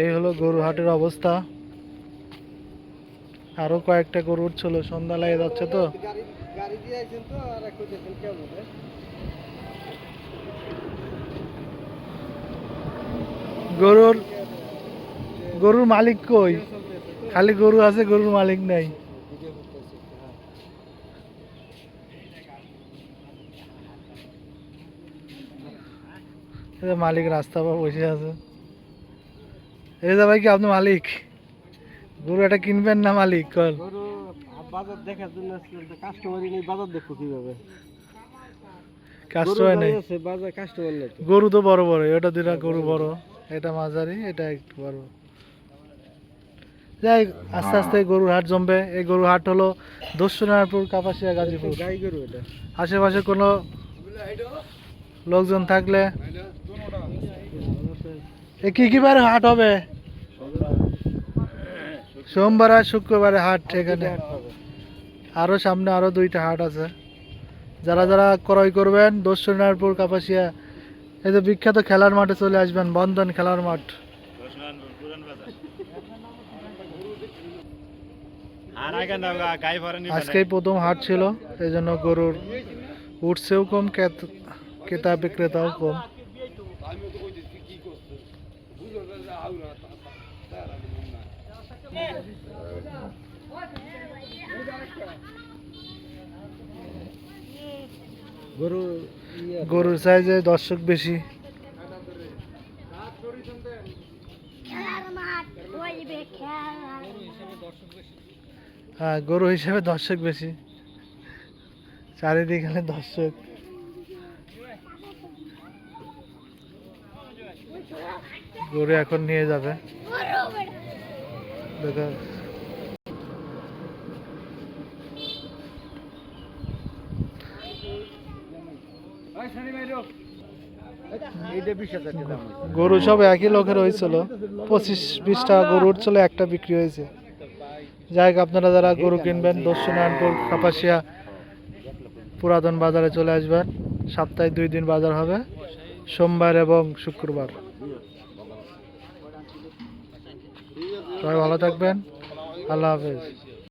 এই হলো গরু হাটের অবস্থা। আরও কয়েকটা গরু উঠছিল সন্ধ্যা লেগে যাচ্ছে তো? গরুর গরুর মালিক কই? খালি গরু আছে, গরুর মালিক নাই। মালিক রাস্তা পর বসে আছে। এই যে ভাই কি আপনি মালিক? গরু এটা কিনবেন না মালিক? কল গরু বাজার দেখার জন্য তো কাস্টমারই নেই বাজার দেখব কীভাবে। কাস্টমার নেই। বাজার কাস্টমার নেই গরু তো বড় বড় এটা দুটা গরু বড় এটা মাঝারি এটা একটু বড়। যাই আস্তে আস্তে গরুর হাট জমবে। এই গরুর হাট হলো দস্যুনারায়ণপুর কাপাসিয়া গাজীপুর। গাই গরু এটা। আশেপাশে কোনো লোকজন থাকলে কি কি বার হাট হবে? সোমবার আর শুক্রবারে হাট এখানে। আরও সামনে আরও দুইটা হাট আছে। যারা যারা ক্রয় করবেন দস্যুনারায়ণপুর কাপাসিয়া, এই যে বিখ্যাত খেলার মাঠে চলে আসবেন, বন্ধন খেলার মাঠ। আজকেই প্রথম হাট ছিল, এই জন্য গরুর উঠছেও কম ক্রেতা বিক্রেতাও কম। গরু ইয়ে গরুর সাইজে দর্শক বেশি। হ্যাঁ গরু হিসেবে দর্শক বেশি। চারিদিকে দর্শক। গরু এখন নিয়ে যাবে। দেখো। গরু সব একই লোকের হয়েছিল। পঁচিশ বিশ টাকা গরু উঠছিল, একটা বিক্রি হয়েছে। যাই হোক, আপনারা যারা গরু কিনবেন দস্যুনারায়ণপুর কাপাসিয়া, পুরাতন বাজারে চলে আসবেন। সপ্তাহে দুই দিন বাজার হবে, সোমবার এবং শুক্রবার। সবাই ভালো থাকবেন। আল্লাহ হাফেজ।